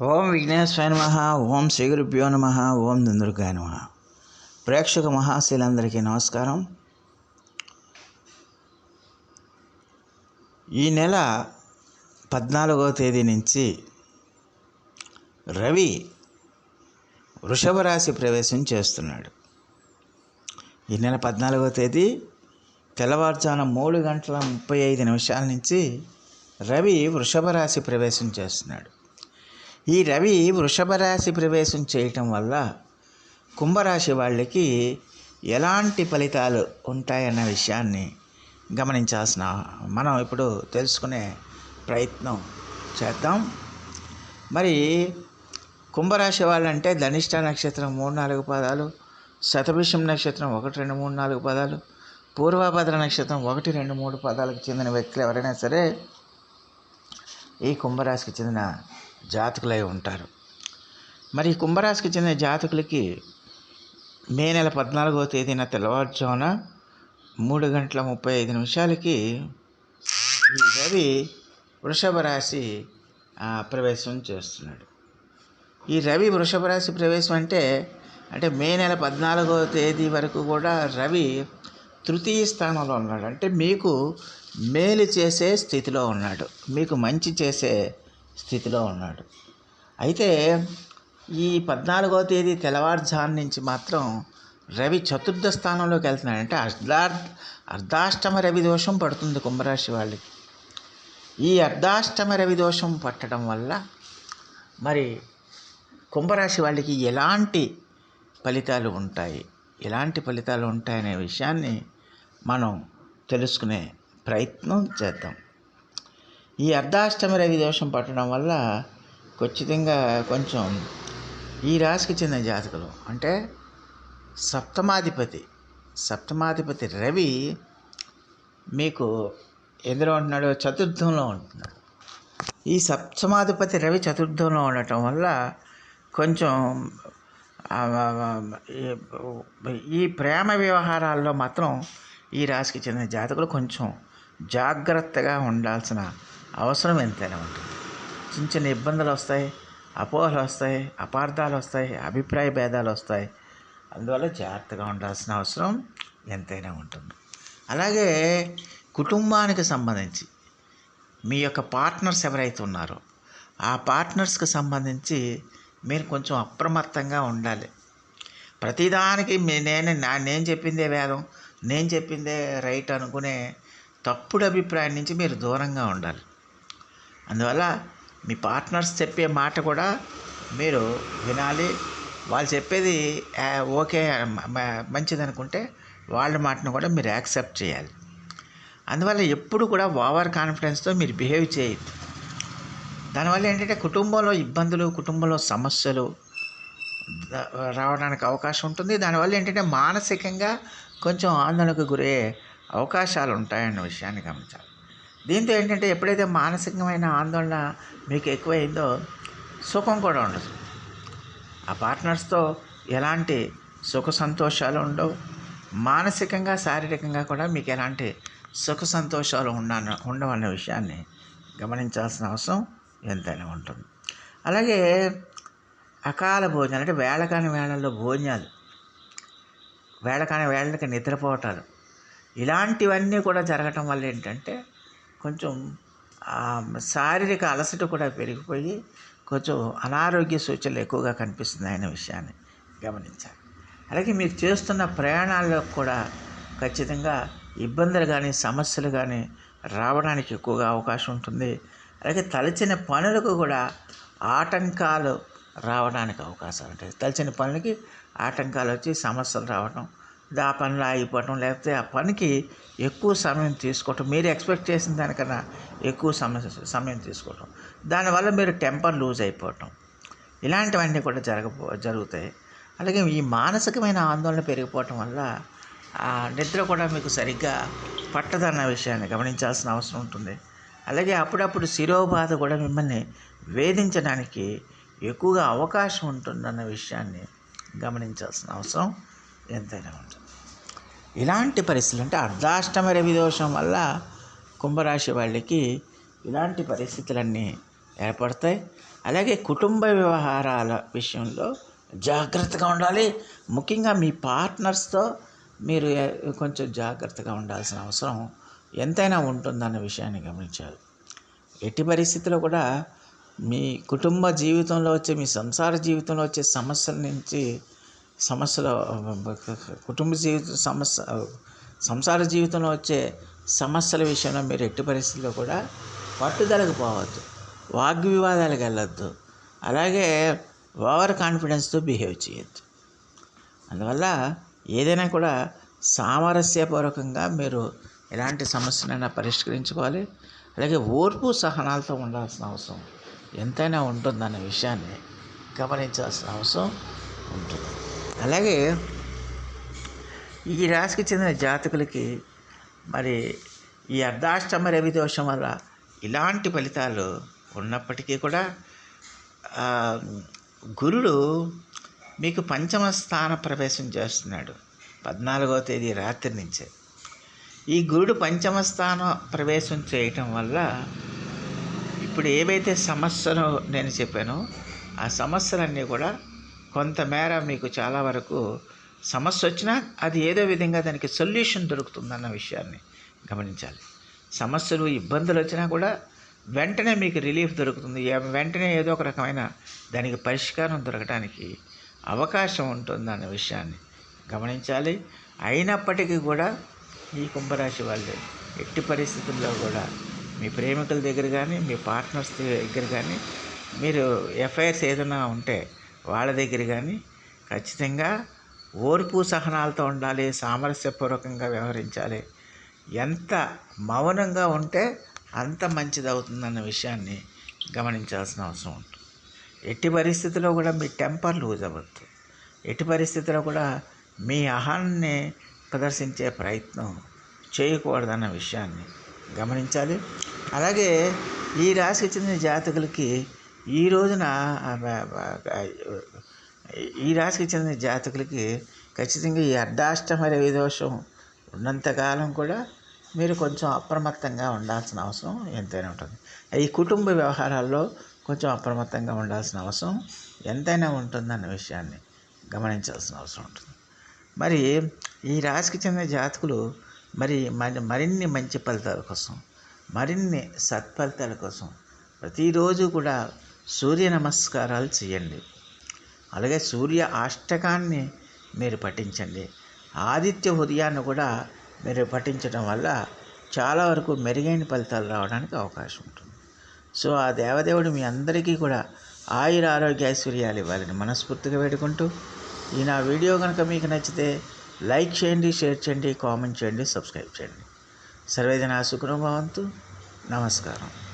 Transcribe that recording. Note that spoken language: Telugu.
ఓం విఘ్నేశ్వర నమ ఓం శ్రీ గురుభ్యో నమ ఓం దుందుర్గాయ నమ. ప్రేక్షక మహాశీలందరికీ నమస్కారం. ఈ నెల పద్నాలుగో తేదీ నుంచి రవి వృషభ రాశి ప్రవేశం చేస్తున్నాడు. ఈ నెల పద్నాలుగో తేదీ తెల్లవారుజామున మూడు గంటల ముప్పై ఐదు నిమిషాల నుంచి రవి వృషభ రాశి ప్రవేశం చేస్తున్నాడు. ఈ రవి వృషభ రాశి ప్రవేశం చేయటం వల్ల కుంభరాశి వాళ్ళకి ఎలాంటి ఫలితాలు ఉంటాయన్న విషయాన్ని గమనించాల్సిన మనం ఇప్పుడు తెలుసుకునే ప్రయత్నం చేద్దాం. మరి కుంభరాశి వాళ్ళంటే ధనిష్ట నక్షత్రం మూడు నాలుగు పదాలు శతభిషం నక్షత్రం ఒకటి రెండు మూడు నాలుగు పదాలు పూర్వభద్ర నక్షత్రం ఒకటి రెండు మూడు పదాలకు చెందిన వ్యక్తులు ఎవరైనా సరే ఈ కుంభరాశికి చెందిన జాతకులై ఉంటారు. మరి కుంభరాశికి చెందిన జాతకులకి మే నెల పద్నాలుగవ తేదీన తెల్లవారుజామున మూడు గంటల ముప్పై ఐదు నిమిషాలకి ఈ రవి వృషభ రాశి ప్రవేశం చేస్తున్నాడు. ఈ రవి వృషభ రాశి ప్రవేశం అంటే అంటే మే నెల పద్నాలుగవ తేదీ వరకు కూడా రవి తృతీయ స్థానంలో ఉన్నాడు. అంటే మీకు మేలు చేసే స్థితిలో ఉన్నాడు. మీకు మంచి చేసే స్థితిలో ఉన్నాడు. అయితే ఈ పద్నాలుగో తేదీ తెల్లవారుజాము నుంచి మాత్రం రవి చతుర్థ స్థానంలోకి వెళ్తున్నాడు అంటే అర్ధార్ అర్ధాష్టమ రవి దోషం పడుతుంది కుంభరాశి వాళ్ళకి. ఈ అర్ధాష్టమ రవి దోషం పట్టడం వల్ల మరి కుంభరాశి వాళ్ళకి ఎలాంటి ఫలితాలు ఉంటాయి? ఎలాంటి ఫలితాలు ఉంటాయనే విషయాన్ని మనం తెలుసుకునే ప్రయత్నం చేద్దాం. ఈ అర్ధాష్టమి రవి దోషం పట్టడం వల్ల ఖచ్చితంగా కొంచెం ఈ రాశికి చెందిన జాతకులు అంటే సప్తమాధిపతి సప్తమాధిపతి రవి మీకు ఎందులో ఉంటున్నాడు చతుర్థంలో ఉంటున్నాడు. ఈ సప్తమాధిపతి రవి చతుర్థంలో ఉండటం వల్ల కొంచెం ఈ ప్రేమ వ్యవహారాల్లో మాత్రం ఈ రాశికి చెందిన జాతకులు కొంచెం జాగ్రత్తగా ఉండాల్సిన అవసరం ఎంతైనా ఉంటుంది. చిన్న చిన్న ఇబ్బందులు వస్తాయి అపోహలు వస్తాయి అపార్థాలు వస్తాయి అభిప్రాయ భేదాలు వస్తాయి. అందువల్ల జాగ్రత్తగా ఉండాల్సిన అవసరం ఎంతైనా ఉంటుంది. అలాగే కుటుంబానికి సంబంధించి మీ యొక్క పార్ట్నర్స్ ఎవరైతే ఉన్నారో ఆ పార్ట్నర్స్కి సంబంధించి మీరు కొంచెం అప్రమత్తంగా ఉండాలి. ప్రతిదానికి మీ నేను నా నేను చెప్పిందే వేదం నేను చెప్పిందే రైట్ అనుకునే తప్పుడు అభిప్రాయం నుంచి మీరు దూరంగా ఉండాలి. అందువల్ల మీ పార్ట్నర్స్ చెప్పే మాట కూడా మీరు వినాలి. వాళ్ళు చెప్పేది ఓకే మంచిది అనుకుంటే వాళ్ళ మాటను కూడా మీరు యాక్సెప్ట్ చేయాలి. అందువల్ల ఎప్పుడు కూడా ఓవర్ కాన్ఫిడెన్స్తో మీరు బిహేవ్ చేయొద్దు. దానివల్ల ఏంటంటే కుటుంబంలో ఇబ్బందులు కుటుంబంలో సమస్యలు రావడానికి అవకాశం ఉంటుంది. దానివల్ల ఏంటంటే మానసికంగా కొంచెం ఆందోళనకు గురయ్యే అవకాశాలు ఉంటాయన్న విషయాన్ని గమనించాలి. దీంతో ఏంటంటే ఎప్పుడైతే మానసికమైన ఆందోళన మీకు ఎక్కువైందో సుఖం కూడా ఉండదు. ఆ పార్ట్నర్స్తో ఎలాంటి సుఖ సంతోషాలు ఉండవు. మానసికంగా శారీరకంగా కూడా మీకు ఎలాంటి సుఖ సంతోషాలు ఉండ ఉండవన్న విషయాన్ని గమనించాల్సిన అవసరం ఎంతైనా ఉంటుంది. అలాగే అకాల భోజనాలు అంటే వేళకాని వేళల్లో భోజనాలు వేళకాని వేళలకి నిద్రపోవటాలు ఇలాంటివన్నీ కూడా జరగటం వల్ల ఏంటంటే కొంచెం శారీరక అలసట కూడా పెరిగిపోయి కొంచెం అనారోగ్య సూచనలు ఎక్కువగా కనిపిస్తున్నాయి అనే విషయాన్ని గమనించాలి. అలాగే మీరు చేస్తున్న ప్రయాణాల్లో కూడా ఖచ్చితంగా ఇబ్బందులు కానీ సమస్యలు కానీ రావడానికి ఎక్కువగా అవకాశం ఉంటుంది. అలాగే తలచిన పనులకు కూడా ఆటంకాలు రావడానికి అవకాశాలు ఉంటాయి. తలచిన పనులకి ఆటంకాలు వచ్చి సమస్యలు రావడం ఆ పనులు ఆగిపోవటం లేకపోతే ఆ పనికి ఎక్కువ సమయం తీసుకోవటం. మీరు ఎక్స్పెక్ట్ చేసిన దానికన్నా ఎక్కువ సమయం సమయం తీసుకోవటం. దానివల్ల మీరు టెంపర్ లూజ్ అయిపోవటం. ఇలాంటివన్నీ కూడా జరగపో జరుగుతాయి. అలాగే ఈ మానసికమైన ఆందోళన పెరిగిపోవటం వల్ల ఆ నిద్ర కూడా మీకు సరిగ్గా పట్టదన్న విషయాన్ని గమనించాల్సిన అవసరం ఉంటుంది. అలాగే అప్పుడప్పుడు శిరోబాధ కూడా మిమ్మల్ని వేధించడానికి ఎక్కువగా అవకాశం ఉంటుందన్న విషయాన్ని గమనించాల్సిన అవసరం ఎంతైనా ఉంటుంది. ఇలాంటి పరిస్థితులు అంటే అర్ధాష్టమ రవి దోషం వల్ల కుంభరాశి వాళ్ళకి ఇలాంటి పరిస్థితులన్నీ ఏర్పడతాయి. అలాగే కుటుంబ వ్యవహారాల విషయంలో జాగ్రత్తగా ఉండాలి. ముఖ్యంగా మీ పార్ట్నర్స్తో మీరు కొంచెం జాగ్రత్తగా ఉండాల్సిన అవసరం ఎంతైనా ఉంటుందన్న విషయాన్ని గమనించాలి. ఎట్టి పరిస్థితిలో కూడా మీ కుటుంబ జీవితంలో వచ్చే మీ సంసార జీవితంలో వచ్చే సమస్యల నుంచి సమస్యలు కుటుంబ జీవిత సమస్య సంసార జీవితంలో వచ్చే సమస్యల విషయంలో మీరు ఎట్టి పరిస్థితుల్లో కూడా పట్టుదలకు పోవద్దు. వాగ్వివాదాలకు వెళ్ళొద్దు. అలాగే ఓవర్ కాన్ఫిడెన్స్తో బిహేవ్ చేయొద్దు. అందువల్ల ఏదైనా కూడా సామరస్యపూర్వకంగా మీరు ఎలాంటి సమస్యనైనా పరిష్కరించుకోవాలి. అలాగే ఓర్పు సహనాలతో ఉండాల్సిన అవసరం ఎంతైనా ఉంటుందన్న విషయాన్ని గమనించాల్సిన అవసరం ఉంటుంది. అలాగే ఈ రాశికి చెందిన జాతకులకి మరి ఈ అర్ధాష్టమ రవి దోషం వల్ల ఇలాంటి ఫలితాలు ఉన్నప్పటికీ కూడా గురుడు మీకు పంచమ స్థాన ప్రవేశం చేస్తున్నాడు పద్నాలుగో తేదీ రాత్రి నుంచే. ఈ గురుడు పంచమ స్థాన ప్రవేశం చేయటం వల్ల ఇప్పుడు ఏవైతే సమస్యలు నేను చెప్పానో ఆ సమస్యలన్నీ కూడా కొంతమేర మీకు చాలా వరకు సమస్య వచ్చినా అది ఏదో విధంగా దానికి సొల్యూషన్ దొరుకుతుందన్న విషయాన్ని గమనించాలి. సమస్యలు ఇబ్బందులు వచ్చినా కూడా వెంటనే మీకు రిలీఫ్ దొరుకుతుంది. వెంటనే ఏదో ఒక రకమైన దానికి పరిష్కారం దొరకడానికి అవకాశం ఉంటుందన్న విషయాన్ని గమనించాలి. అయినప్పటికీ కూడా ఈ కుంభరాశి వాళ్ళు ఎట్టి పరిస్థితుల్లో కూడా మీ ప్రేమికుల దగ్గర కానీ మీ పార్ట్నర్స్ దగ్గర కానీ మీరు ఎఫ్ఐఆర్స్ ఏదైనా ఉంటే వాళ్ళ దగ్గర కానీ ఖచ్చితంగా ఓర్పు సహనాలతో ఉండాలి సామరస్యపూర్వకంగా వ్యవహరించాలి. ఎంత మౌనంగా ఉంటే అంత మంచిది అవుతుందన్న విషయాన్ని గమనించాల్సిన అవసరం ఉంటుంది. ఎట్టి పరిస్థితిలో కూడా మీ టెంపర్ లూజ్ అవ్వద్దు. ఎట్టి పరిస్థితిలో కూడా మీ అహాన్ని ప్రదర్శించే ప్రయత్నం చేయకూడదన్న విషయాన్ని గమనించాలి. అలాగే ఈ రాశికి చెందిన జాతకులకి ఈ రోజున ఈ రాశికి చెందిన జాతకులకి ఖచ్చితంగా ఈ అర్ధాష్టమ రవి దోషం ఉన్నంతకాలం కూడా మీరు కొంచెం అప్రమత్తంగా ఉండాల్సిన అవసరం ఎంతైనా ఉంటుంది. ఈ కుటుంబ వ్యవహారాల్లో కొంచెం అప్రమత్తంగా ఉండాల్సిన అవసరం ఎంతైనా ఉంటుందన్న విషయాన్ని గమనించాల్సిన అవసరం ఉంటుంది. మరి ఈ రాశికి చెందిన జాతకులు మరి మరి మరిన్ని మంచి ఫలితాల కోసం మరిన్ని సత్ఫలితాల కోసం ప్రతిరోజు కూడా సూర్య నమస్కారాలు చేయండి అలాగే సూర్య అష్టకాన్ని మీరు పఠించండి. ఆదిత్య హృదయాన్ని కూడా మీరు పఠించడం వల్ల చాలా వరకు మెరుగైన ఫలితాలు రావడానికి అవకాశం ఉంటుంది. సో ఆ దేవదేవుడు మీ అందరికీ కూడా ఆయుర ఆరోగ్య ఐశ్వర్యాలు ఇవ్వాలని మనస్ఫూర్తిగా వేడుకుంటూ ఈ నా వీడియో కనుక మీకు నచ్చితే లైక్ చేయండి షేర్ చేయండి కామెంట్ చేయండి సబ్స్క్రైబ్ చేయండి. సర్వేజన సుఖనుభవంతు నమస్కారం.